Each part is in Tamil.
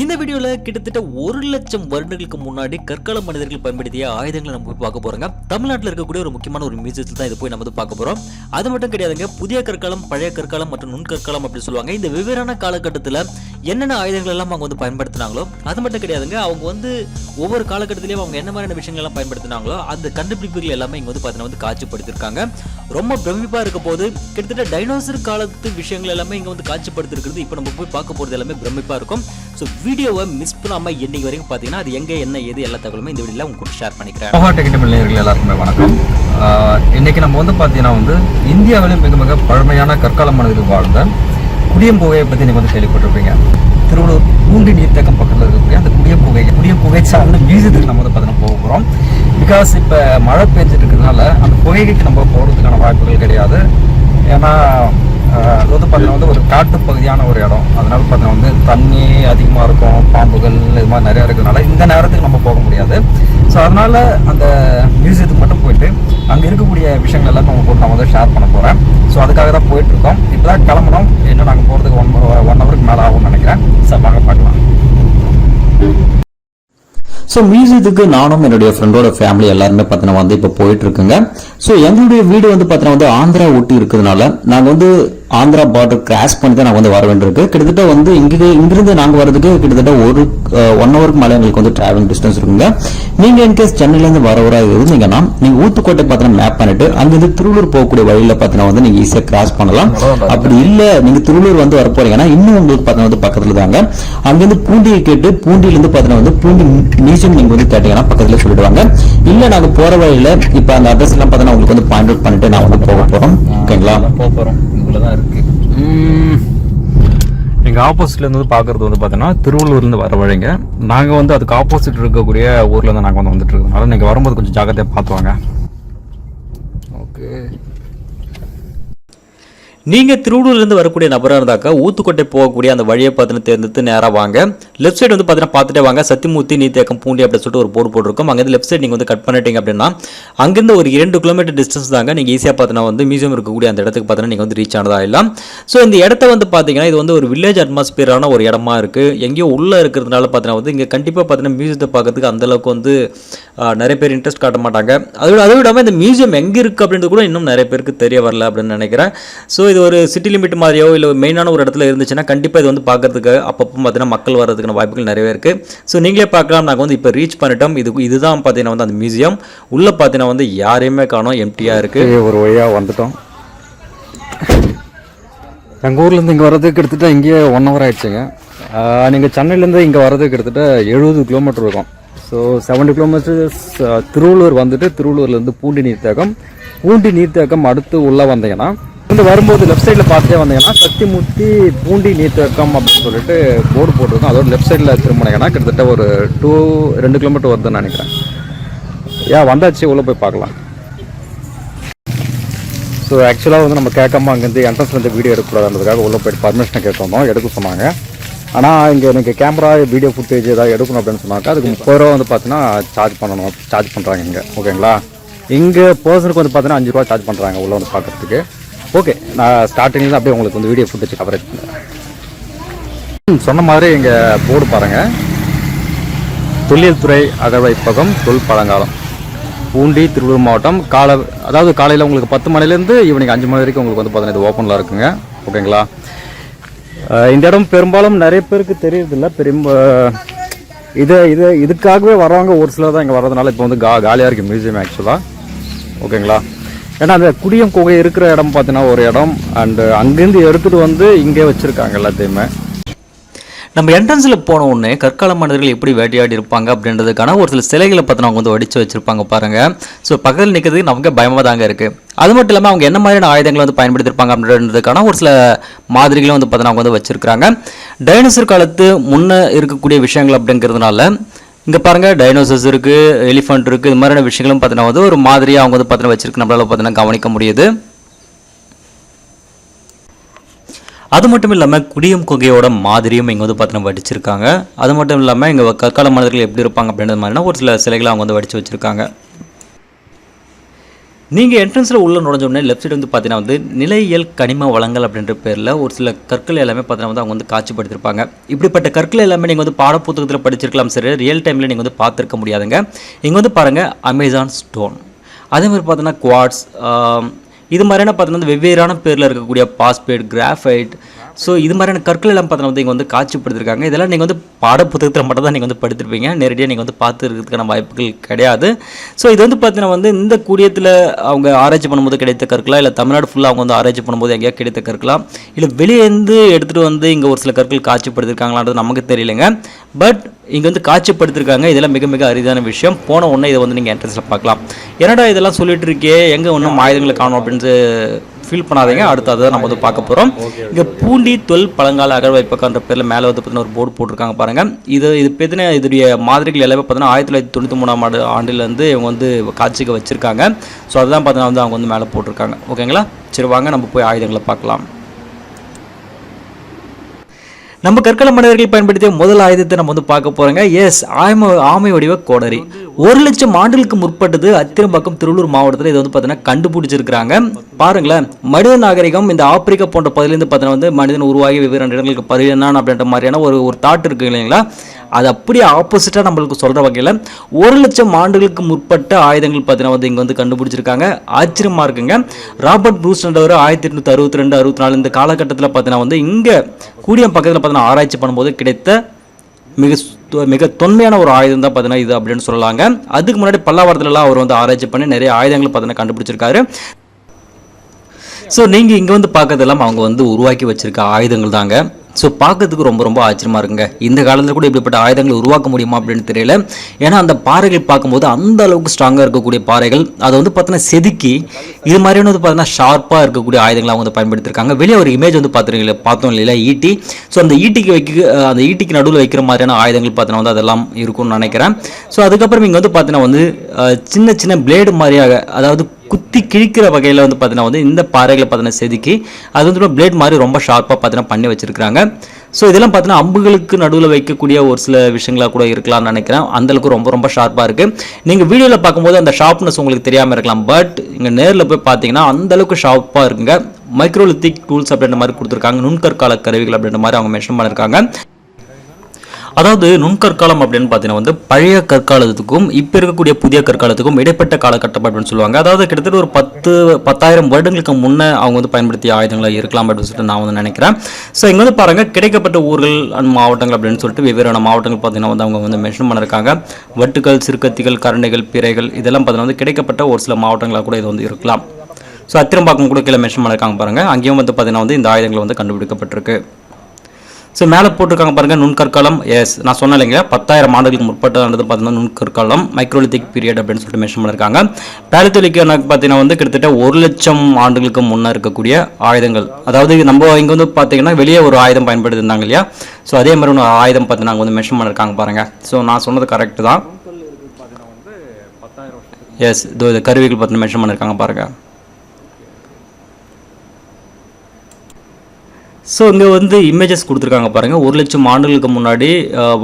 இந்த வீடியோவில் கிட்டத்தட்ட ஒரு லட்சம் வருடங்களுக்கு முன்னாடி கற்கால மனிதர்கள் பயன்படுத்திய ஆயுதங்களை நம்ம போய் பார்க்க போறோங்க. தமிழ்நாட்டில் இருக்கக்கூடிய ஒரு முக்கியமான ஒரு மியூசியத்தில் தான் இது போய் நம்ம வந்து பார்க்க போறோம். அது மட்டும் கிடையாதுங்க புதிய கற்காலம் பழைய கற்காலம் மற்றும் நுண்கற்காலம் அப்படின்னு சொல்லுவாங்க. இந்த வெவ்வேறான காலகட்டத்தில் என்னென்ன ஆயுதங்கள் எல்லாம் அவங்க வந்து பயன்படுத்தினாங்களோ அது மட்டும் கிடையாதுங்க அவங்க வந்து ஒவ்வொரு காலகட்டத்திலையும் அவங்க என்ன மாதிரியான விஷயங்கள் எல்லாம் பயன்படுத்தினாங்களோ அந்த கண்டுபிடிப்புகள் எல்லாமே இங்கே வந்து பார்த்தீங்கன்னா வந்து காட்சிப்படுத்திருக்காங்க. ரொம்ப பிரமிப்பாக இருக்க போது கிட்டத்தட்ட டைனோசர் காலத்து விஷயங்கள் எல்லாமே இங்கே வந்து காட்சிப்படுத்திருக்கிறது. இப்போ நம்ம போய் பார்க்க போகிறது எல்லாமே பிரமிப்பாக இருக்கும். ஸோ வீடியோவை மிஸ் பண்ணாமல் இன்னைக்கு வரைக்கும் பார்த்தீங்கன்னா அது எங்கே என்ன ஏது எல்லா தகவலுமே இந்த வீடியோவில் உங்களுக்கு ஷேர் பண்ணிக்கிறேன். மோகா டெக்னிக்கல் நேயர்கள் எல்லாருக்குமே வணக்கம். இன்னைக்கு நம்ம வந்து பார்த்தீங்கன்னா வந்து இந்தியாவிலே மிக மிக பழமையான கற்கால மனதில் வாழ்ந்த குடியம்புகையை பற்றி நீங்கள் வந்து கேள்விப்பட்டிருப்பீங்க. திருவள்ளூர் பூண்டி நீர்த்தேக்கம் பக்கத்தில் இருக்கக்கூடிய அந்த குடிய புகை குடிய புகை சார்ந்த மியூசியத்துக்கு நம்ம வந்து பார்த்தீங்கன்னா போக போகிறோம் பிகாஸ் இப்போ மழை பெஞ்சிட்டு இருக்கிறதுனால அந்த புகைக்கு நம்ம போகிறதுக்கான வாய்ப்புகள் கிடையாது. ஏன்னா அது வந்து பார்த்தீங்கன்னா வந்து ஒரு காட்டு பகுதியான ஒரு இடம். அதனால பார்த்தீங்கன்னா வந்து தண்ணி அதிகமாக இருக்கும் பாம்புகள் இது மாதிரி நிறையா இருக்கிறதுனால இந்த நேரத்துக்கு நம்ம போக முடியாது. ஸோ அதனால் அந்த மியூசியத்துக்கு மட்டும் போயிட்டு அங்கே இருக்கக்கூடிய விஷயங்கள் எல்லாம் நம்ம போட்டு நான் வந்து ஷேர் பண்ண போகிறேன் ஸோ அதுக்காக தான் போயிட்டுருக்கோம். இப்போ தான் கிளம்புறோம் இன்னும் நாங்கள் போகிறதுக்கு ஒன் ஒன் ஹவருக்கு மேலே ஆகும்னு நினைக்கிறேன். சார் வாங்க பார்க்கலாம். ஸோ மியூசியத்துக்கு நானும் என்னுடைய ஃப்ரெண்டோட ஃபேமிலி எல்லாருமே பார்த்தீங்கன்னா வந்து இப்போ போயிட்டு இருக்குங்க. ஸோ எங்களுடைய வீடு வந்து பார்த்தீங்கன்னா வந்து ஆந்திரா ஒட்டி இருக்கிறதுனால நாங்கள் வந்து ஆந்திரா பார்டர் கிராஸ் பண்ணி தான் நாங்கள் வந்து வர வேண்டியிருக்கு. கிட்டத்தட்ட வந்து இங்கே இங்கிருந்து நாங்கள் வரதுக்கு கிட்டத்தட்ட ஒரு ஒன் ஹவருக்கு மேலே எங்களுக்கு வந்து டிராவலிங் டிஸ்டன்ஸ் இருக்குங்க. நீங்கள் இன்கேஸ் சென்னையிலேருந்து வரவராக இருந்தீங்கன்னா நீங்கள் ஊத்துக்கோட்டை பார்த்தீங்கன்னா மேப் பண்ணிட்டு அங்கிருந்து திருவள்ளூர் போகக்கூடிய வழியில் பார்த்தீங்கன்னா வந்து நீங்கள் ஈஸியாக கிராஸ் பண்ணலாம். அப்படி இல்லை நீங்கள் திருவள்ளூர் வந்து வர போறீங்கன்னா இன்னும் உங்களுக்கு பார்த்தீங்கன்னா வந்து பக்கத்தில் தாங்க. அங்கிருந்து பூண்டியை கேட்டு பூண்டியிலேருந்து பார்த்தீங்கன்னா வந்து பூண்டி மியூசியம் நீங்கள் வந்து கேட்டீங்கன்னா பக்கத்தில் சொல்லிடுவாங்க. இல்லை நாங்கள் போகிற வழியில் இப்போ அந்த அட்ரஸ் எல்லாம் பார்த்தீங்கன்னா உங்களுக்கு வந்து பாயிண்ட் அவுட் பண்ணிட்டு நான் வந்து போக போகிறோம் ஓகேங்களா? போக போகிறோம் இதுக்குள்ள தான் இருக்குது எங்கள் ஆப்போசிட்லேருந்து வந்து பார்க்குறது வந்து பார்த்தீங்கன்னா திருவள்ளூர்லேருந்து வர வழிங்க. நாங்கள் வந்து அதுக்கு ஆப்போசிட் இருக்கக்கூடிய ஊர்லேருந்து நாங்கள் வந்து வந்துட்டு இருக்கோம் நீங்கள் வரும்போது கொஞ்சம் ஜாக்கிரதையாக பார்த்துவாங்க வாங்க ஓகே நீங்கள் திருவள்ளூர்லேருந்து வரக்கூடிய நபராக இருந்தாக்கா ஊத்துக்கோட்டை போகக்கூடிய அந்த வழியை பார்த்துன்னு தேர்ந்தெடுத்து நேராக வாங்க. லெஃப்ட் சைடு வந்து பார்த்தீங்கன்னா பார்த்துட்டே வாங்க. சத்தியமூர்த்தி நீத்தேக்கம் பூண்டி அப்படின்னு சொல்லிட்டு ஒரு போர்டு போட்டிருக்கும். அங்கேருந்து லெஃப்ட் சைடு நீங்கள் வந்து கட் பண்ணிட்டீங்க அப்படின்னா அங்கேருந்து ஒரு இரண்டு கிலோமீட்டர் டிஸ்டன்ஸ் தாங்க நீங்கள் ஈஸியாக பார்த்தீங்கன்னா வந்து மியூசியம் இருக்கக்கூடிய அந்த இடத்துக்கு பார்த்தீங்கன்னா நீங்கள் வந்து ரீச் ஆனதா இல்லை ஸோ இந்த இடத்த வந்து பார்த்தீங்கன்னா இது வந்து ஒரு வில்லேஜ் அட்மாஸ்பியரான ஒரு இடமா இருக்குது எங்கேயோ உள்ளே இருக்கிறதுனால பார்த்தீங்கன்னா வந்து இங்கே கண்டிப்பாக பார்த்தீங்கன்னா மியூசியத்தை பார்க்கறதுக்கு அந்தளவுக்கு வந்து நிறைய பேர் இன்ட்ரெஸ்ட் காட்ட மாட்டாங்க. அதோட அதை விடாமல் இந்த மியூசியம் எங்கே இருக்குது அப்படின்றது கூட இன்னும் நிறைய பேருக்கு தெரிய வரல அப்படின்னு நினைக்கிறேன். ஸோ இது ஒரு சிட்டி லிமிட் மாதிரியோ இல்லை மெயினான ஒரு இடத்துல இருந்துச்சுன்னா கண்டிப்பாக இது வந்து பார்க்கறதுக்கு அப்பப்போ பார்த்தீங்கன்னா மக்கள் வர்றதுக்கான வாய்ப்புகள் நிறையவே இருக்குது ஸோ நீங்களே பார்க்கலாம். நாங்கள் வந்து இப்போ ரீச் பண்ணிட்டோம். இது இதுதான் பார்த்தீங்கன்னா வந்து அந்த மியூசியம் உள்ளே பார்த்தீங்கன்னா வந்து யாரையுமே காணும். எம்டியாக இருக்குது ஒரு வழியாக வந்துட்டோம். எங்கள் ஊர்லேருந்து இங்கே வர்றதுக்கு கிட்டத்தட்ட இங்கேயே ஒன் ஹவர் ஆகிடுச்சுங்க நீங்கள் சென்னையிலேருந்து இங்கே வர்றதுக்கு கிட்டத்தட்ட எழுபது கிலோமீட்டர் இருக்கும். ஸோ செவன்டி கிலோமீட்டர்ஸ் திருவள்ளூர் வந்துட்டு திருவள்ளூர்லேருந்து பூண்டி நீர்த்தேக்கம். பூண்டி நீர்த்தேக்கம் அடுத்து உள்ளே வந்தீங்கன்னா வந்து வரும்போது லெஃப்ட் சைடில் பார்த்துட்டே வந்தீங்கன்னா சத்தியமூர்த்தி பூண்டி நீர்த்தேக்கம் அப்படின்னு சொல்லிட்டு போர்டு போட்டிருக்கோம். அதோட லெஃப்ட் சைடில் திரும்பினீங்கன்னா கிட்டத்தட்ட ஒரு டூ ரெண்டு கிலோமீட்டர் வருதுன்னு நினைக்கிறேன். ஏன் வந்தாச்சு உள்ளே போய் பார்க்கலாம். ஸோ ஆக்சுவலாக வந்து நம்ம கேட்காம அங்கேருந்து என்ட்ரன்ஸ்லேருந்து வீடியோ எடுக்கக்கூடாதுன்றதுக்காக உள்ளே போயிட்டு பர்மிஷனை கேட்கணும் எடுக்க சொன்னாங்க. ஆனால் இங்கே எனக்கு கேமரா வீடியோ ஃபுட்டேஜ் ஏதாவது எடுக்கணும் அப்படின்னு சொன்னாக்கா அதுக்கு முப்பது ரூபா வந்து பார்த்தீங்கன்னா சார்ஜ் பண்ணணும். சார்ஜ் பண்ணுறாங்க இங்கே. ஓகேங்களா இங்கே பர்சனுக்கு வந்து பார்த்தீங்கன்னா அஞ்சு ரூபா சார்ஜ் பண்ணுறாங்க உள்ளே வந்து பார்க்குறதுக்கு. ஓகே நான் ஸ்டார்டிங்லேருந்து அப்படியே உங்களுக்கு வந்து வீடியோ ஃபுட்டேஜ் கவரேஜ் பண்ணுறேன் சொன்ன மாதிரி இங்கே போர்டு பாருங்கள் தொழில்துறை துறை அகழ்வைப்பகம் தொல் பழங்காலம். பூண்டி திருவள்ளூர் மாவட்டம் காலை அதாவது காலையில் உங்களுக்கு பத்து மணிலேருந்து ஈவினிங் அஞ்சு மணி வரைக்கும் உங்களுக்கு வந்து பார்த்தீங்கன்னா இது ஓப்பனில் இருக்குங்க. ஓகேங்களா இந்த இடம் பெரும்பாலும் நிறைய பேருக்கு தெரியறதில்ல. பெரும் இதை இதை இதுக்காகவே வரவங்க ஒரு சிலர் தான் இங்கே வர்றதுனால இப்போ வந்து கா காலியாக இருக்குது மியூசியம் ஆக்சுவலாக ஓகேங்களா ஏன்னா அந்த குடியம் குகை இருக்கிற இடம் பார்த்தீங்கன்னா ஒரு இடம். அண்டு அங்கேருந்து எடுத்துகிட்டு வந்து இங்கே வச்சுருக்காங்க எல்லாத்தையுமே. நம்ம என்ட்ரன்ஸில் போன உடனே கற்கால மனிதர்கள் எப்படி வேட்டையாடி இருப்பாங்க அப்படின்றதுக்கான ஒரு சில சிலைகளை பார்த்து அவங்க வந்து வடித்து வச்சுருப்பாங்க பாருங்கள் ஸோ பக்கத்தில் நிற்கிறதுக்கு நமக்கு பயமாக தாங்க இருக்குது அது மட்டும் இல்லாமல் அவங்க என்ன மாதிரியான ஆயுதங்களை வந்து பயன்படுத்தியிருப்பாங்க அப்படின்றதுக்கான ஒரு சில மாதிரிகளும் வந்து பார்த்தீங்கன்னா அவங்க வந்து வச்சுருக்காங்க டைனோசர் காலத்து முன்னே இருக்கக்கூடிய விஷயங்கள் அப்படிங்கிறதுனால இங்கே பாருங்கள் டைனோசர்ஸ் இருக்குது எலிஃபண்ட் இருக்குது இது மாதிரியான விஷயங்களும் பார்த்தீங்கன்னா வந்து ஒரு மாதிரியாக அவங்க வந்து பார்த்தீங்கன்னா வச்சிருக்கு. நம்மளால் பார்த்தீங்கன்னா கவனிக்க முடியுது. அது மட்டும் இல்லாமல் குடியம் குகையோட மாதிரியும் இங்கே வந்து பார்த்தீங்கன்னா வடிச்சிருக்காங்க. அது மட்டும் இல்லாமல் இங்கே கற்கால மனிதர்கள் எப்படி இருப்பாங்க அப்படின்றது மாதிரினா ஒரு சில சிலைகளை அவங்க வந்து வடித்து வச்சுருக்காங்க. நீங்கள் என்ட்ரன்ஸில் உள்ளே நுழைஞ்சோடனே லெஃப்ட் சைடு வந்து பார்த்தீங்கன்னா வந்து நிலையியல் கனிம வளங்கள் அப்படின்ற பேரில் ஒரு சில கற்கள் எல்லாமே பார்த்தீங்கன்னா வந்து அவங்க வந்து காட்சிப்படுத்திருப்பாங்க. இப்படிப்பட்ட கற்கள் எல்லாமே நீங்கள் வந்து பாடப்புத்தகத்தில் படிச்சிருக்கலாம் சரி ரியல் டைமில் நீங்கள் வந்து பார்த்துருக்க முடியாதுங்க. இங்கே வந்து பாருங்கள் அமேசான் ஸ்டோன் அதே மாதிரி பார்த்தீங்கன்னா குவாட்ஸ் இது மாதிரியான பார்த்தீங்கன்னா வந்து வெவ்வேறான பேரில் இருக்கக்கூடிய பாஸ்பேட் கிராஃபைட் ஸோ இது மாதிரியான கற்கள் எல்லாம் பார்த்தீங்கன்னா வந்து இங்கே வந்து காட்சிப்படுத்திருக்காங்க. இதெல்லாம் நீங்கள் வந்து பாடப்புத்தகத்தில் மட்டும் தான் நீங்கள் வந்து படித்திருப்பீங்க. நேரடியாக நீங்கள் வந்து பார்த்துருக்கிறதுக்கான வாய்ப்புகள் கிடையாது. ஸோ இது வந்து பார்த்தீங்கன்னா வந்து இந்த கூடியத்தில் அவங்க ஆராய்ச்சி பண்ணும்போது கிடைத்த கற்களா? இல்லை தமிழ்நாடு ஃபுல்லாக அவங்க வந்து ஆராய்ச்சி பண்ணும்போது எங்கேயா கிடைத்த கற்களா? இல்லை வெளியேருந்து எடுத்துகிட்டு வந்து இங்கே ஒரு சில கற்கள் காட்சிப்படுத்திருக்காங்களான்றது நமக்கு தெரியலைங்க. பட் இங்கே வந்து காட்சிப்படுத்திருக்காங்க. இதெல்லாம் மிக மிக அரிதான விஷயம். போன உடனே இதை வந்து நீங்கள் என்ட்ரன்ஸில் பார்க்கலாம். என்னடா இதெல்லாம் சொல்லிட்டு இருக்கே? எங்கே ஒன்றும் ஆயுதங்களை காணும் அப்படின்னு ஃபீல் பண்ணாதீங்க. அடுத்து அதை நம்ம வந்து பார்க்க போகிறோம் இங்கே பூண்டி தொல் பழங்கால அகழ்வைப்பக்கன்ற பேரில் மேலே வந்து பார்த்தீங்கன்னா ஒரு போர்டு போட்டிருக்காங்க பாருங்கள் இது இது பற்றின இதோடைய மாதிரிகள் எல்லாமே பார்த்தீங்கன்னா ஆயிரத்தி தொள்ளாயிரத்தி தொண்ணூற்றி மூணாம் ஆண்டு ஆண்டிலேருந்து இவங்க வந்து காட்சிக்கு வச்சுருக்காங்க. ஸோ அதுதான் பார்த்தீங்கன்னா வந்து அவங்க வந்து மேலே போட்டிருக்காங்க. ஓகேங்களா சரி வாங்க நம்ம போய் ஆயுதங்களை பார்க்கலாம். நம்ம கற்கள மனிதர்கள் பயன்படுத்திய முதல் ஆயுதத்தை நம்ம வந்து பார்க்க போறோங்க. எஸ் ஆமை ஆமை வடிவ கோடரி. ஒரு லட்சம் ஆண்டுகளுக்கு முற்பட்டது அத்திரம்பாக்கம் திருவள்ளூர் மாவட்டத்தில் இதை வந்து பார்த்தீங்கன்னா கண்டுபிடிச்சிருக்கிறாங்க. பாருங்களேன் மனித நாகரிகம் இந்த ஆப்பிரிக்கா போன்ற பகுதியிலேருந்து பார்த்தீங்கன்னா வந்து மனிதன் உருவாகி வெவ்வேறு இடங்களுக்கு பரிணான் அப்படின்ற மாதிரியான ஒரு ஒரு தாட் இருக்கு இல்லைங்களா? அது அப்படியே ஆப்போசிட்டாக நம்மளுக்கு சொல்கிற வகையில் ஒரு லட்சம் ஆண்டுகளுக்கு முற்பட்ட ஆயுதங்கள் பார்த்தீங்கன்னா வந்து இங்கே வந்து கண்டுபிடிச்சிருக்காங்க. ஆச்சரியமாக இருக்குங்க. ராபர்ட் ப்ரூஸ்ன்றவர் ஆயிரத்தி எட்நூற்றி அறுபத்தி ரெண்டு அறுபத்தி நாலு இந்த காலகட்டத்தில் பார்த்தீங்கன்னா வந்து இங்கே கூடியம் பக்கத்தில் பார்த்தீங்கன்னா ஆராய்ச்சி பண்ணும்போது கிடைத்த மிக சு- மிக தொன்மையான ஒரு ஆயுதம் தான் பார்த்தீங்கன்னா இது அப்படின்னு சொல்லலாங்க. அதுக்கு முன்னாடி பல்லாவரத்துலலாம் அவர் வந்து ஆராய்ச்சி பண்ணி நிறைய ஆயுதங்கள் பார்த்தீங்கன்னா கண்டுபிடிச்சிருக்காரு. ஸோ நீங்கள் இங்கே வந்து பார்க்கறதெல்லாம் அவங்க வந்து உருவாக்கி வச்சிருக்க ஆயுதங்கள் தாங்க ஸோ பார்க்கறதுக்கு ரொம்ப ரொம்ப ஆச்சரியமாக இருக்குங்க. இந்த காலத்தில் கூட இப்படிப்பட்ட ஆயுதங்களை உருவாக்க முடியுமா அப்படின்னு தெரியல. ஏன்னா அந்த பாறைகள் பார்க்கும்போது அந்த அளவுக்கு ஸ்ட்ராங்காக இருக்கக்கூடிய பாறைகள் அதை வந்து பார்த்தீங்கன்னா செதுக்கி இது மாதிரியான வந்து பார்த்தீங்கன்னா ஷார்ப்பாக இருக்கக்கூடிய ஆயுதங்களை அவங்க வந்து பயன்படுத்தியிருக்காங்க வெளியே ஒரு இமேஜ் வந்து பார்த்துருக்கீங்களா? பார்த்தோம் இல்லையா? ஈட்டி. ஸோ அந்த ஈட்டிக்கு வைக்க அந்த ஈட்டிக்கு நடுவில் வைக்கிற மாதிரியான ஆயுதங்கள் பார்த்தீங்கன்னா வந்து அதெல்லாம் இருக்கும்னு நினைக்கிறேன். ஸோ அதுக்கப்புறம் இங்கே வந்து பார்த்தீங்கன்னா வந்து சின்ன சின்ன பிளேடு மாதிரியாக அதாவது குத்தி கிழிக்கிற வகையில் வந்து பார்த்தீங்கன்னா வந்து இந்த பாறைகளை பார்த்தீங்கன்னா செதுக்கி அது வந்து பிளேட் மாதிரி ரொம்ப ஷார்ப்பாக பார்த்தீங்கன்னா பண்ணி வச்சிருக்காங்க ஸோ இதெல்லாம் பார்த்தீங்கன்னா அம்புகளுக்கு நடுவில் வைக்கக்கூடிய ஒரு சில விஷயங்களாக கூட இருக்கலாம்னு நினைக்கிறேன். அந்த அளவுக்கு ரொம்ப ரொம்ப ஷார்ப்பாக இருக்குது நீங்கள் வீடியோவில் பார்க்கும்போது அந்த ஷார்ப்னஸ் உங்களுக்கு தெரியாமல் இருக்கலாம். பட் இங்கே நேரில் போய் பார்த்தீங்கன்னா அந்தளவுக்கு ஷார்ப்பாக இருக்குங்க. மைக்ரோலித்திக் டூல்ஸ் அப்படின்ற மாதிரி கொடுத்துருக்காங்க. நுண்கற்கால கருவிகள் அப்படின்ற மாதிரி அவங்க மென்ஷன் பண்ணியிருக்காங்க அதாவது நுண்கற்காலம் அப்படின்னு பார்த்தீங்கன்னா வந்து பழைய கற்காலத்துக்கும் இப்போ இருக்கக்கூடிய புதிய கற்காலத்துக்கும் இடைப்பட்ட காலகட்டம் அப்படின்னு சொல்லுவாங்க. அதாவது கிட்டத்தட்ட ஒரு பத்து பத்தாயிரம் வருடங்களுக்கு முன்னே அவங்க வந்து பயன்படுத்திய ஆயுதங்களாக இருக்கலாம் அப்படின்னு சொல்லிட்டு நான் வந்து நினைக்கிறேன். ஸோ இங்கே வந்து பாருங்கள் கிடைக்கப்பட்ட ஊர்கள் அண்ட் மாவட்டங்கள் அப்படின்னு சொல்லிட்டு வெவ்வேறான மாவட்டங்கள் பார்த்தீங்கன்னா வந்து அவங்க வந்து மென்ஷன் பண்ணியிருக்காங்க வட்டுகள் சிறுகத்திகள் கரண்டைகள் பிறைகள் இதெல்லாம் பார்த்தீங்கன்னா வந்து கிடைக்கப்பட்ட ஒரு சில மாவட்டங்களாக கூட இது வந்து இருக்கலாம். ஸோ அத்திரம்பாக்கம் கூட கீழே மென்ஷன் பண்ணியிருக்காங்க பாருங்கள் அங்கேயும் வந்து பார்த்தீங்கன்னா வந்து இந்த ஆயுதங்கள் வந்து கண்டுபிடிக்கப்பட்டிருக்கு. ஸோ மேலே போட்டிருக்காங்க பாருங்க நுண்கற்காலம் எஸ் நான் சொன்னேன் இல்லைங்க பத்தாயிரம் ஆண்டுகளுக்கு முற்பட்டது பார்த்தீங்கன்னா நுண்கற்காலம் மைக்ரோலித்திக் பீரியட் அப்படின்னு சொல்லிட்டு மென்ஷன் பண்ணியிருக்காங்க பேலத்தொலிக் எனக்கு பார்த்தீங்கன்னா வந்து கிட்டத்தட்ட ஒரு லட்சம் ஆண்டுகளுக்கு முன்னே இருக்கக்கூடிய ஆயுதங்கள். அதாவது நம்ம இங்கே வந்து பார்த்தீங்கன்னா வெளியே ஒரு ஆயுதம் பயன்படுத்தி இருந்தாங்க இல்லையா? ஸோ அதே மாதிரி ஒரு ஆயுதம் பார்த்தீங்கன்னா அங்கே வந்து மென்ஷன் பண்ணியிருக்காங்க பாருங்க. ஸோ நான் சொன்னது கரெக்ட் தான். எஸ் இதோ கருவிகள் பார்த்தீங்கன்னா மென்ஷன் பண்ணியிருக்காங்க பாருங்க. ஸோ இங்கே வந்து இமேஜஸ் கொடுத்துருக்காங்க பாருங்கள் ஒரு லட்சம் ஆண்டுகளுக்கு முன்னாடி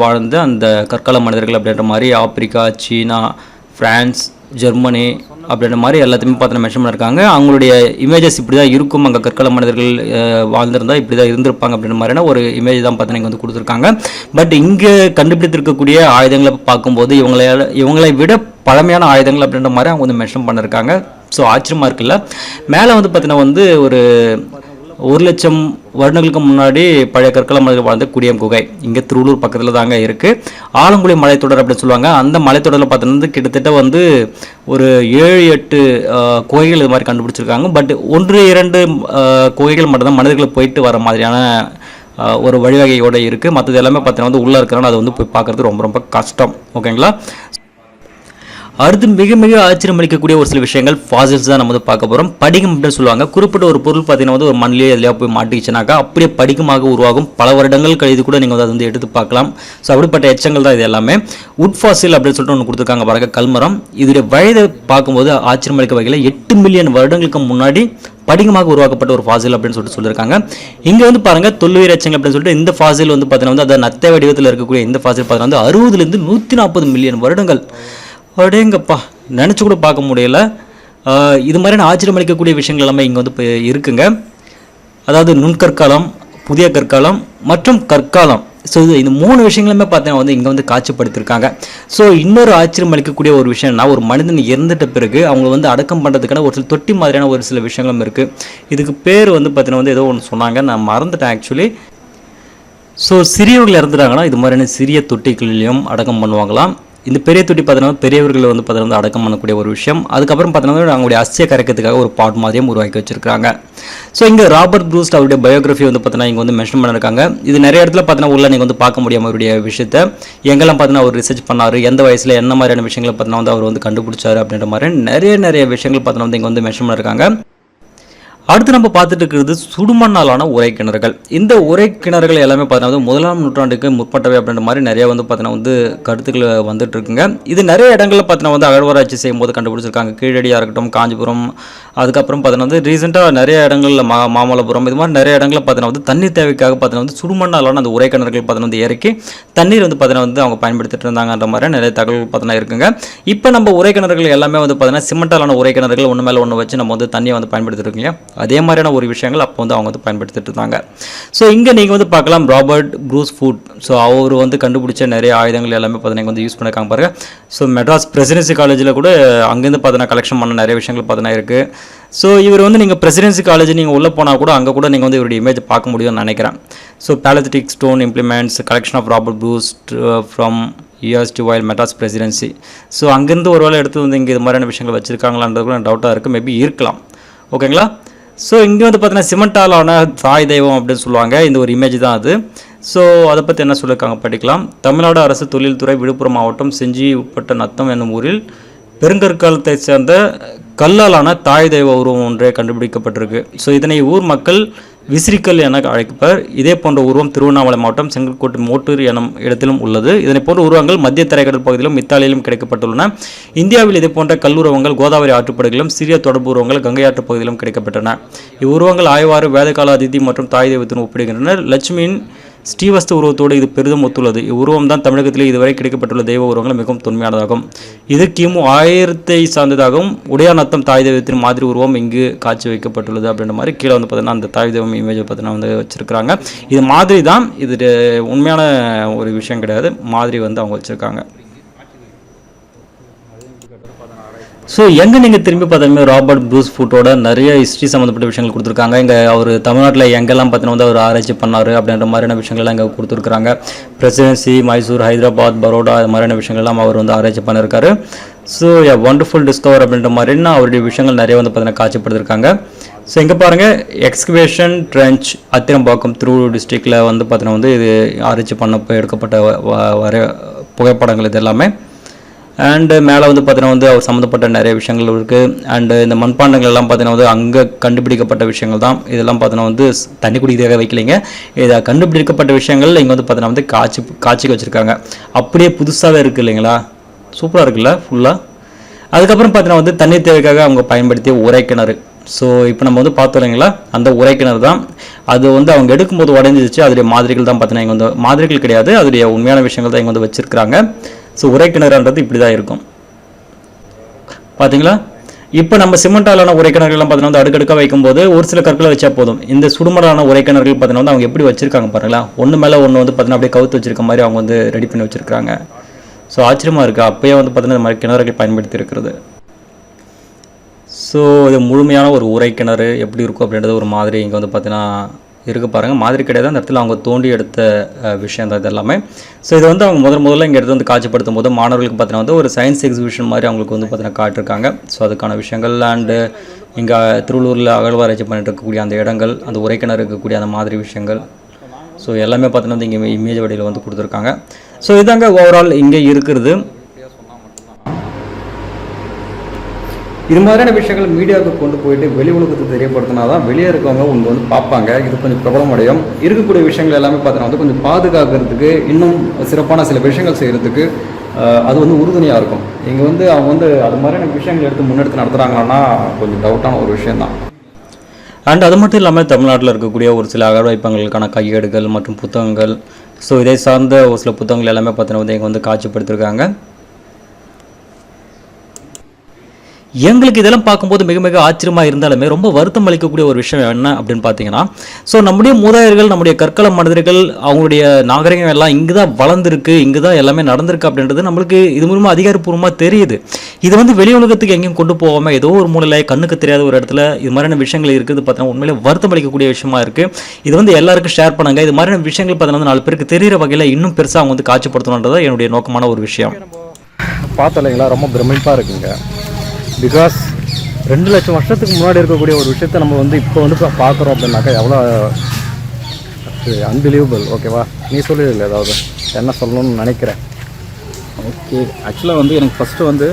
வாழ்ந்த அந்த கற்கால மனிதர்கள் அப்படின்ற மாதிரி ஆப்பிரிக்கா சீனா ஃப்ரான்ஸ் ஜெர்மனி அப்படின்ற மாதிரி எல்லாத்தையுமே பார்த்து மென்ஷன் பண்ணியிருக்காங்க அவங்களுடைய இமேஜஸ் இப்படி தான் இருக்கும். அங்கே கற்கால மனிதர்கள் வாழ்ந்திருந்தால் வாழ்ந்திருந்தா இப்படி தான் இருந்திருப்பாங்க அப்படின்ற மாதிரியான ஒரு இமேஜ் தான் பார்த்து இங்கே வந்து கொடுத்துருக்காங்க. பட் இங்கே கண்டுபிடித்திருக்கக்கூடிய ஆயுதங்களை பார்க்கும்போது இவங்களை இவங்களை விட பழமையான ஆயுதங்கள் அப்படின்ற மாதிரி அவங்க வந்து மென்ஷன் பண்ணியிருக்காங்க ஸோ ஆச்சரியமாக இருக்குல்ல. மேலே வந்து பார்த்தீங்கன்னா வந்து ஒரு ஒரு லட்சம் வருடங்களுக்கு முன்னாடி பழைய கற்கள மலையில் வாழ்ந்த குடியம் குகை. இங்கே திருவள்ளூர் பக்கத்தில் தாங்க இருக்குது ஆலங்குடி மலைத்தொடர் அப்படின்னு சொல்லுவாங்க. அந்த மலைத்தொடரில் பார்த்தீங்கன்னா கிட்டத்தட்ட வந்து ஒரு ஏழு எட்டு குகைகள் இது மாதிரி கண்டுபிடிச்சிருக்காங்க. பட் ஒன்று இரண்டு குகைகள் மட்டும்தான் மனிதர்கள் போயிட்டு வர மாதிரியான ஒரு வழிவகையோடு இருக்குது மற்றது எல்லாமே பார்த்தீங்கன்னா வந்து உள்ளே இருக்கிறனால அது வந்து போய் பார்க்குறது ரொம்ப ரொம்ப கஷ்டம். ஓகேங்களா? அடுத்து மிக மிக ஆச்சரியம் அளிக்கக்கூடிய ஒரு சில விஷயங்கள் ஃபாசில்ஸ் தான் நம்ம வந்து பார்க்க போகிறோம் படிகம் அப்படின்னு சொல்லுவாங்க. குறிப்பிட்ட ஒரு பொருள் பார்த்தீங்கன்னா வந்து ஒரு மண்ணிலே எதுலையா போய் மாட்டிக்கிச்சுனாக்கா அப்படியே படிகமாக உருவாகும். பல வருடங்கள் கழித்து கூட நீங்கள் வந்து அதை வந்து எடுத்து பார்க்கலாம். ஸோ அப்படிப்பட்ட எச்சங்கள் தான் இது எல்லாமே. உட் ஃபாசில் அப்படின்னு சொல்லிட்டு ஒன்று கொடுத்துருக்காங்க பாருங்க கல்மரம். இதோடைய வயதை பார்க்கும்போது ஆச்சரியம் அளிக்க வகையில் எட்டு மில்லியன் வருடங்களுக்கு முன்னாடி படிகமாக உருவாக்கப்பட்ட ஒரு ஃபாசில் அப்படின்னு சொல்லிட்டு சொல்லியிருக்காங்க. இங்கே வந்து பாருங்க தொல்லுயிர் எச்சங்கள் அப்படின்னு சொல்லிட்டு இந்த ஃபாசில் வந்து பார்த்தீங்கன்னா வந்து அதை நத்தை வடிவத்தில் இருக்கக்கூடிய இந்த ஃபாசில் பார்த்தீங்கன்னா வந்து அறுபதுலேருந்து நூற்றி நாற்பது மில்லியன் வருடங்கள் அடேங்கப்பா நினச்சி கூட பார்க்க முடியல. இது மாதிரியான ஆச்சரியமளிக்கக்கூடிய விஷயங்கள் எல்லாமே இங்கே வந்து இப்போ இருக்குங்க. அதாவது நுண்கற்காலம் புதிய கற்காலம் மற்றும் கற்காலம். ஸோ இது இந்த மூணு விஷயங்களுமே பார்த்தீங்கன்னா வந்து இங்கே வந்து காட்சிப்படுத்தியிருக்காங்க ஸோ இன்னொரு ஆச்சரியம் அளிக்கக்கூடிய ஒரு விஷயம்னா ஒரு மனிதன் இறந்துட்ட பிறகு அவங்க வந்து அடக்கம் பண்ணுறதுக்கான ஒரு சில தொட்டி மாதிரியான ஒரு சில விஷயங்களும் இருக்குது இதுக்கு பேர் வந்து பார்த்தீங்கன்னா வந்து ஏதோ ஒன்று சொன்னாங்க. நான் மறந்துட்டேன் ஆக்சுவலி ஸோ சிறியவர்கள் இறந்துட்டாங்கன்னா இது மாதிரியான சிறிய தொட்டிகளிலையும் அடக்கம் பண்ணுவாங்களாம். இந்த பெரிய தொட்டி பார்த்தீங்கன்னா பெரியவர்கள் வந்து பார்த்தீங்கன்னா வந்து அடக்கம் பண்ணக்கூடிய ஒரு விஷயம். அதுக்கப்புறம் பார்த்தீங்கன்னா அவங்களுடைய அஸ்திய கரைக்கிறதுக்காக ஒரு பாட் மாதிரியும் உருவாக்கி வச்சிருக்காங்க. ஸோ இங்கே ராபர்ட் ப்ரூஸ்ட் அவருடைய பயோகிராஃபி வந்து பார்த்தீங்கன்னா இங்கே வந்து மென்ஷன் பண்ணியிருக்காங்க இது நிறைய இடத்துல பார்த்தீங்கன்னா உள்ள நீங்கள் வந்து பார்க்க முடியாம அவருடைய விஷயத்த. எங்கெல்லாம் பார்த்தீங்கன்னா அவர் ரிசர்ச் பண்ணார் எந்த வயசில் என்ன மாதிரியான விஷயங்களை பார்த்தீங்கன்னா வந்து அவர் வந்து கண்டுபிடிச்சாரு அப்படின்ற மாதிரி நிறைய நிறைய விஷயங்கள் பார்த்தீங்கன்னா வந்து இங்கே வந்து மென்ஷன் பண்ணியிருக்காங்க அடுத்து நம்ம பார்த்துட்டு இருக்கிறது சுடுமண்ணாலான உரை கிணறுகள். இந்த உரை கிணறுகள் எல்லாமே பார்த்தீங்கன்னா வந்து முதலாம் நூற்றாண்டுக்கு முற்பட்டவை அப்படின்ற மாதிரி நிறைய வந்து பார்த்தீங்கன்னா வந்து கருத்துக்கள் வந்துட்டு இருக்குங்க. இது நிறைய இடங்களில் பார்த்தீங்கன்னா வந்து அகழ்வாராய்ச்சி செய்யும்போது கண்டுபிடிச்சிருக்காங்க. கீழடியாக இருக்கட்டும் காஞ்சிபுரம் அதுக்கப்புறம் பார்த்தீங்கன்னா வந்து ரீசெண்டாக நிறைய இடங்களில் மா மாமல்லபுரம் இது மாதிரி நிறைய இடங்களில் பார்த்தீங்கன்னா வந்து தண்ணீர் தேவைக்காக பார்த்தீங்கன்னா வந்து சுடுமண்ணாலான அந்த உரை கிணறுகள் பார்த்தீங்கன்னா வந்து இறக்கி தண்ணீர் வந்து பார்த்தீங்கன்னா வந்து அவங்க பயன்படுத்திட்டு இருந்தாங்கன்ற மாதிரி நிறைய தகவல் பார்த்தீங்கன்னா இருக்குங்க. இப்போ நம்ம உரை கிணறுகள் எல்லாமே வந்து பார்த்தீங்கன்னா சிமெண்டாலான உரை கிணறுகள் ஒன்று மேலே ஒன்று வச்சு நம்ம வந்து தண்ணியை வந்து பயன்படுத்திட்டு இல்லையா? அதே மாதிரியான ஒரு விஷயங்கள் அப்போ வந்து அவங்க வந்து பயன்படுத்திட்டு இருந்தாங்க. ஸோ இங்கே நீங்கள் வந்து பார்க்கலாம் ராபர்ட் ப்ரூஸ் ஃபுட் ஸோ அவர் வந்து கண்டுபிடிச்ச நிறைய ஆயுதங்கள் எல்லாமே பார்த்தீங்கன்னா வந்து யூஸ் பண்ணிருக்காங்க பாருங்கள் ஸோ மெட்ராஸ் பிரசிடென்சி காலேஜில் கூட அங்கேருந்து பார்த்தீங்கன்னா கலெக்ஷன் பண்ண நிறைய விஷயங்கள் பார்த்தீங்கன்னா இருக்குது ஸோ இவர் வந்து நீங்கள் பிரசிடென்சி காலேஜ் நீங்கள் உள்ளே போனால் கூட அங்கே கூட நீங்கள் வந்து இவருடைய இமேஜ் பார்க்க முடியும்னு நினைக்கிறேன். So palaeolithic stone implements collection of Robert Bruce from USD while Madras presidency so அங்கேருந்து ஒரு வேளை எடுத்து வந்து இங்கே இது மாதிரியான விஷயங்கள் வச்சுருக்காங்களான்றது கூட டவுட்டாக இருக்குது மேபி இருக்கலாம். ஓகேங்களா ஸோ இங்கே வந்து பார்த்தீங்கன்னா சிமெண்டாலான தாய் தெய்வம் அப்படின்னு சொல்லுவாங்க. இந்த ஒரு இமேஜ் தான் அது. ஸோ அதை பற்றி என்ன சொல்லியிருக்காங்க படிக்கலாம். தமிழ்நாடு அரசு தொழில்துறை விழுப்புரம் மாவட்டம் செஞ்சி உட்பட்ட நத்தம் என்னும் ஊரில் பெருங்கற்காலத்தை சேர்ந்த கல்லாலான தாய் தெய்வ உருவம் ஒன்றே கண்டுபிடிக்கப்பட்டிருக்கு. ஸோ இதனை ஊர் மக்கள் விசிறிக்கல் என அழைப்பர். இதே போன்ற உருவம் திருவண்ணாமலை மாவட்டம் செங்கல்கோட்டு மோட்டூர் எனும் இடத்திலும் உள்ளது. இதனை போன்ற உருவங்கள் மத்திய தரைக்கடல் பகுதியிலும் இத்தாலியிலும் கிடைக்கப்பட்டுள்ளன. இந்தியாவில் இதே போன்ற கல்லுருவங்கள் கோதாவரி ஆற்றுப்படுகையிலும் சிறிய தொடர்பு உருவங்கள் கங்கை ஆற்று பகுதியிலும் கிடைக்கப்பட்டன இவ்வுருவங்கள் ஆய்வாறு வேதகால அதிதி மற்றும் தாய் தெய்வத்துடன் ஒப்பிடுகின்றனர். லட்சுமியின் ஸ்ரீவஸ்து உருவத்தோடு இது பெரிதும் ஒத்துள்ளது. இவ்வுருவம் தான் தமிழகத்திலே இதுவரை கிடைக்கப்பட்டுள்ள தெய்வ உருவங்கள் மிகவும் தொன்மையானதாகும். இது கிமு ஆயிரத்தை சார்ந்ததாகவும் உடையாநத்தம் தாய் தெய்வத்தின் மாதிரி உருவம் இங்கு காட்சி வைக்கப்பட்டுள்ளது அப்படின்ற மாதிரி கீழே வந்து பார்த்தீங்கன்னா அந்த தாய் தெய்வம் இமேஜ் பார்த்தீங்கன்னா வந்து வச்சிருக்காங்க இது மாதிரி தான் இது உண்மையான ஒரு விஷயம் கிடையாது. மாதிரி வந்து அவங்க வச்சுருக்காங்க. ஸோ எங்கே நீங்கள் திரும்பி பார்த்தீங்கன்னா ராபர்ட் ப்ரூஸ் ஃபுட்டோட நிறைய ஹிஸ்ட்ரி சம்மந்தப்பட்ட விஷயங்கள் கொடுத்துருக்காங்க. இங்கே அவர் தமிழ்நாட்டில் எங்கெல்லாம் பார்த்தீங்கன்னா வந்து அவர் ஆராய்ச்சி பண்ணார் அப்படின்ற மாதிரியான விஷயங்கள்லாம் இங்கே கொடுத்துருக்காங்க பிரசிடென்சி மைசூர் ஹைதராபாத் பரோடா அது மாதிரியான விஷயங்கள்லாம் அவர் வந்து ஆராய்ச்சி பண்ணியிருக்காரு ஸோ ஏ ஒண்டர்ஃபுல் டிஸ்கவர் அப்படின்ற மாதிரினா அவருடைய விஷயங்கள் நிறைய வந்து பார்த்தீங்கன்னா காட்சிப்படுத்திருக்காங்க. ஸோ இங்கே பாருங்கள் எக்ஸ்கவேஷன் ட்ரென்ச் அத்திரம்பாக்கம் திருவள்ளூர் டிஸ்ட்ரிக்டில் வந்து பார்த்தீங்கன்னா வந்து இது ஆராய்ச்சி பண்ண எடுக்கப்பட்ட வ- வ- வர புகைப்படங்கள் இது எல்லாமே. அண்டு மேலே வந்து பார்த்தீங்கன்னா வந்து அவர் சம்மந்தப்பட்ட நிறைய விஷயங்கள் இருக்குது அண்டு இந்த மண்பாண்டங்கள் எல்லாம் பார்த்தீங்கன்னா வந்து அங்கே கண்டுபிடிக்கப்பட்ட விஷயங்கள் தான். இதெல்லாம் பார்த்தீங்கன்னா வந்து தண்ணி குடிக்கிறதாக வைக்கலைங்க. இதை கண்டுபிடிக்கப்பட்ட விஷயங்கள் இங்கே வந்து பார்த்தீங்கன்னா வந்து காட்சி காட்சிக்கு வச்சுருக்காங்க. அப்படியே புதுசாகவே இருக்குது இல்லைங்களா? சூப்பராக இருக்குல்ல ஃபுல்லாக அதுக்கப்புறம் பார்த்தீங்கன்னா வந்து தண்ணீர் தேவைக்காக அவங்க பயன்படுத்திய உரை கிணறு. ஸோ இப்போ நம்ம வந்து பார்த்தோம் இல்லைங்களா? அந்த உரை கிணறு தான். அது வந்து அவங்க எடுக்கும்போது உடஞ்சிச்சு அதோடைய மாதிரிகள் தான் பார்த்தீங்கன்னா இங்கே வந்து மாதிரிகள் கிடையாது. அதோடைய உண்மையான விஷயங்கள் தான் இங்கே வந்து வச்சிருக்கிறாங்க. ஸோ உரை கிணறுன்றது இப்படி தான் இருக்கும். பார்த்தீங்களா இப்போ நம்ம சிமெண்டாலான உரைக்கிணறுகள்லாம் பார்த்தீங்கன்னா வந்து அடுக்கடுக்காக வைக்கும்போது ஒரு சில கற்களை வச்சா போதும். இந்த சுடுமடான உரைக்கிணறுகள் பார்த்தீங்கன்னா வந்து அவங்க எப்படி வச்சிருக்காங்க பாருங்களா ஒன்று மேலே ஒன்று வந்து பார்த்தீங்கன்னா அப்படியே கவுத்து வச்சிருக்க மாதிரி அவங்க வந்து ரெடி பண்ணி வச்சிருக்காங்க ஸோ ஆச்சரியமாக இருக்குது அப்போயே வந்து பார்த்தீங்கன்னா இந்த மாதிரி கிணறுகள் பயன்படுத்தி இருக்கிறது. ஸோ இது முழுமையான ஒரு உரை கிணறு எப்படி இருக்கும் அப்படின்றது ஒரு மாதிரி இங்கே வந்து பார்த்தீங்கன்னா இருக்குது பாருங்கள் மாதிரி கிடையாது. அந்த இடத்துல அவங்க தோண்டி எடுத்த விஷயந்தான் விஷயம் தான் இது எல்லாமே ஸோ இது வந்து அவங்க முதல் முதல்ல இங்கே எடுத்து வந்து காட்சிப்படுத்தும் போது மாணவர்களுக்கு பார்த்தீங்கன்னா வந்து ஒரு சயின்ஸ் எக்ஸிபிஷன் மாதிரி அவங்களுக்கு வந்து பார்த்தீங்கன்னா காட்டிருக்காங்க. ஸோ அதுக்கான விஷயங்கள் அண்டு இங்கே திருவள்ளூரில் அகழ்வாராய்ச்சி பண்ணிட்டு இருக்கக்கூடிய அந்த இடங்கள் அந்த உரைக்கிணறு இருக்கக்கூடிய அந்த மாதிரி விஷயங்கள். ஸோ எல்லாமே பார்த்தீங்கன்னா வந்து இங்கே இமேஜ் வடிவில் வந்து கொடுத்துருக்காங்க. ஸோ இதாங்க ஓவரால் இங்கே இருக்கிறது. இது மாதிரியான விஷயங்கள் மீடியாவுக்கு கொண்டு போயிட்டு வெளி உலகத்தை தெரியப்படுத்தினா தான் வெளியே இருக்கவங்க உங்க வந்து பார்ப்பாங்க. இது கொஞ்சம் பிரபலம் அடையும். இருக்கக்கூடிய விஷயங்கள் எல்லாமே பார்த்தீங்கன்னா வந்து கொஞ்சம் பாதுகாக்கிறதுக்கு இன்னும் சிறப்பான சில விஷயங்கள் செய்கிறதுக்கு அது வந்து உறுதுணையாக இருக்கும். இங்கே வந்து அவங்க வந்து அது மாதிரியான விஷயங்கள் எடுத்து முன்னெடுத்து நடத்துகிறாங்கன்னா கொஞ்சம் டவுட்டான ஒரு விஷயம்தான் அண்ட் அது மட்டும் இல்லாமல் தமிழ்நாட்டில் இருக்கக்கூடிய ஒரு சில அகழ்வாய்ப்பங்களுக்கான கையேடுகள் மற்றும் புத்தகங்கள் ஸோ இதை சார்ந்த ஒரு சில புத்தகங்கள் எல்லாமே பார்த்தீங்கன்னா வந்து இங்கே வந்து காட்சிப்படுத்திருக்காங்க. எங்களுக்கு இதெல்லாம் பார்க்கும்போது மிக மிக ஆச்சரியமாக இருந்தாலுமே ரொம்ப வருத்தம் அளிக்கக்கூடிய ஒரு விஷயம் என்ன அப்படின்னு பார்த்தீங்கன்னா ஸோ நம்முடைய மூதாயர்கள் நம்முடைய கற்கள மனிதர்கள் அவங்களுடைய நாகரிகம் எல்லாம் இங்கே தான் வளர்ந்துருக்கு இங்கே தான் எல்லாமே நடந்திருக்கு அப்படின்றது நம்மளுக்கு இது மூலமாக அதிகாரப்பூர்வமாக தெரியுது. இது வந்து வெளி உலகத்துக்கு எங்கேயும் கொண்டு போகாமல் ஏதோ ஒரு மூலையில் கண்ணுக்கு தெரியாத ஒரு இடத்துல இது மாதிரியான விஷயங்கள் இருக்குது பார்த்தீங்கன்னா உண்மையிலே வருத்தம் அளிக்கக்கூடிய விஷயமா இருக்குது இது வந்து எல்லாருக்கும் ஷேர் பண்ணுங்க. இது மாதிரியான விஷயங்கள் பார்த்தீங்கன்னா நாலு பேருக்கு தெரியிற வகையில் இன்னும் பெருசாக அவங்க வந்து காட்சிப்படுத்தணுன்றது என்னுடைய நோக்கமான ஒரு விஷயம். பார்த்தலைங்களா ரொம்ப பிரமிப்பாக இருக்குங்க. பிகாஸ் ரெண்டு லட்சம் வருஷத்துக்கு முன்னாடி இருக்கக்கூடிய ஒரு விஷயத்த நம்ம வந்து இப்போ வந்து பார்க்குறோம் அப்படின்னாக்கா எவ்வளோ அன்பிலீவபிள் ஓகேவா நீ சொல்லிடல ஏதாவது. என்ன சொல்லணும்னு நினைக்கிறேன். ஓகே ஆக்சுவலாக வந்து எனக்கு ஃபஸ்ட்டு வந்து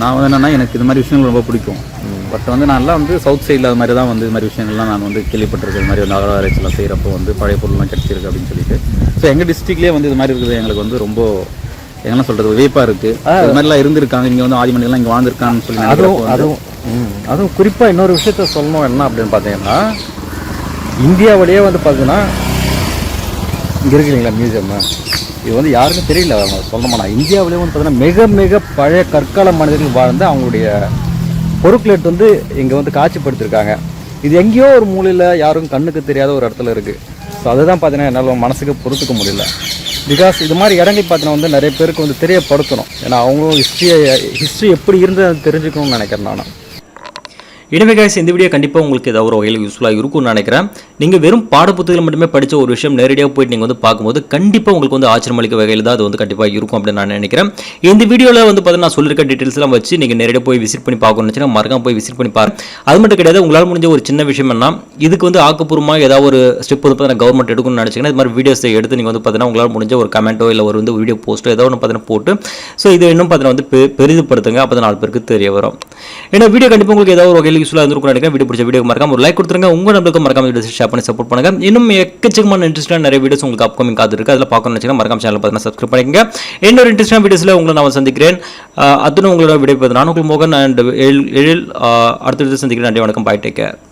நான் வந்து என்னென்னா எனக்கு இது மாதிரி விஷயங்கள் ரொம்ப பிடிக்கும். பட் வந்து நான் எல்லாம் வந்து சவுத் சைடில் அது மாதிரி தான் வந்து இது மாதிரி விஷயங்கள்லாம் நான் வந்து கேள்விப்பட்டிருக்கேன். இது மாதிரி வந்து அகராராய்ச்சிலாம் செய்கிறப்போ வந்து பழைய பொருள்லாம் கிடச்சிருக்கு அப்படின்னு சொல்லிட்டு. ஸோ எங்கள் டிஸ்ட்ரிக்ட்லேயே வந்து இது மாதிரி இருக்குது எங்களுக்கு வந்து ரொம்ப என்ன சொல்கிறது வியப்பாக இருக்குது இது மாதிரிலாம் இருந்திருக்காங்க. இங்கே வந்து ஆதிமணிலாம் இங்கே வாழ்ந்திருக்கான்னு சொல்லி அதுவும் அதுவும் அதுவும் குறிப்பாக இன்னொரு விஷயத்த சொல்லணும். என்ன அப்படின்னு பார்த்தீங்கன்னா இந்தியாவிலேயே வந்து பார்த்தீங்கன்னா இங்கே இருக்கு இல்லைங்களா மியூசியம் இது வந்து யாருக்கும் தெரியல. சொல்லணுமா நான் இந்தியாவிலேயே வந்து பார்த்தீங்கன்னா மிக மிக பழைய கற்கால மனிதர்கள் வாழ்ந்து அவங்களுடைய பொருட்களை எடுத்து வந்து இங்கே வந்து காட்சிப்படுத்திருக்காங்க இது எங்கேயோ ஒரு மூலையில் யாரும் கண்ணுக்கு தெரியாத ஒரு இடத்துல இருக்குது ஸோ அதுதான் பார்த்தீங்கன்னா என்னால் மனசுக்கு பொறுத்துக்க முடியல. பிகாஸ் இது மாதிரி இடங்கள் பார்த்தீங்கன்னா வந்து நிறைய பேருக்கு வந்து தெரியப்படுத்தணும். ஏன்னா அவங்களும் ஹிஸ்ட்ரியை ஹிஸ்ட்ரி எப்படி இருந்தது தெரிஞ்சுக்கணும்னு நினைக்கிறேன் நான். இனிமே guys இந்த வீடியோ கண்டிப்பாக உங்களுக்கு ஏதாவது ஒரு வகையில் யூஸ்ஃபுல்லாக இருக்கும்னு நினைக்கிறேன். நீங்கள் வெறும் பாடப்புத்தகத்தில் மட்டுமே படித்த ஒரு விஷயம் நேரடியாக போயிட்டு நீங்கள் வந்து பார்க்கும்போது கண்டிப்பாக உங்களுக்கு வந்து ஆச்சரியமளிக்க வகையில் தான் அது வந்து கண்டிப்பாக இருக்கும் அப்படின்னு நான் நினைக்கிறேன். இந்த வீடியோவில் வந்து பார்த்தீங்கன்னா நான் சொல்லியிருக்க டீட்டெயில்ஸ்லாம் வச்சு நீங்கள் நேரடியாக போய் விசிட் பண்ணி பார்க்கணும்னு நினச்சினா மறக்காம போய் விசிட் பண்ணி பாருங்க. அது மட்டும் கிடையாது உங்களால் முடிஞ்ச ஒரு சின்ன விஷயம் என்ன இதுக்கு வந்து ஆக்கப்பூர்வமாக ஏதாவது ஒரு ஸ்டெப் வந்து பார்த்தீங்கன்னா கவர்மெண்ட் எடுக்கணும்னு நினச்சிங்கன்னா இது மாதிரி வீடியோஸை எடுத்து நீங்கள் வந்து பார்த்தீங்கன்னா உங்களால் முடிஞ்ச ஒரு கமெண்ட்டோ இல்லை ஒரு வந்து வீடியோ போஸ்ட்டோ ஏதோ ஒன்று பார்த்தீங்கன்னா போட்டு ஸோ இது இன்னும் பார்த்தீங்கன்னா வந்து பெ- பெரிதுப்படுத்துங்க அப்போ நாலு பேருக்கு தெரிய வரும். ஏன்னா வீடியோ கண்டிப்பாக உங்களுக்கு ஏதாவது ஒரு வகையில் யூஸ்ஃபுல்லாக இருந்திருக்கும் நினைக்கிறேன். வீடியோ பிடிச்ச வீடியோ மறக்காம ஒரு லைக் கொடுத்துருங்க. உங்கள் நம்மளுக்கு மறக்காம வீடியோ ஷேர் பண்ணி சப்போர்ட் பண்ணுங்க. இன்னும் எக்கச்சக்கமான இன்ட்ரெஸ்டான நிறைய வீடியோஸ் உங்களுக்கு அப்கமிங் காத்து இருக்கு. அதில் பார்க்கணும்னு வச்சுக்கோங்க மறக்காம சேனல் பார்த்தீங்கன்னா சப்ஸ்கிரைப் பண்ணிக்கங்க. இன்னொரு இன்ட்ரெஸ்டான வீடியோஸில் உங்களை நான் சந்திக்கிறேன். அஹ் உங்களோட விடைபெறுது நான் உங்கள் மோகன் அண்ட் எழில் எழில் அடுத்த சந்திக்கிறேன். நன்றி வணக்கம். Bye take care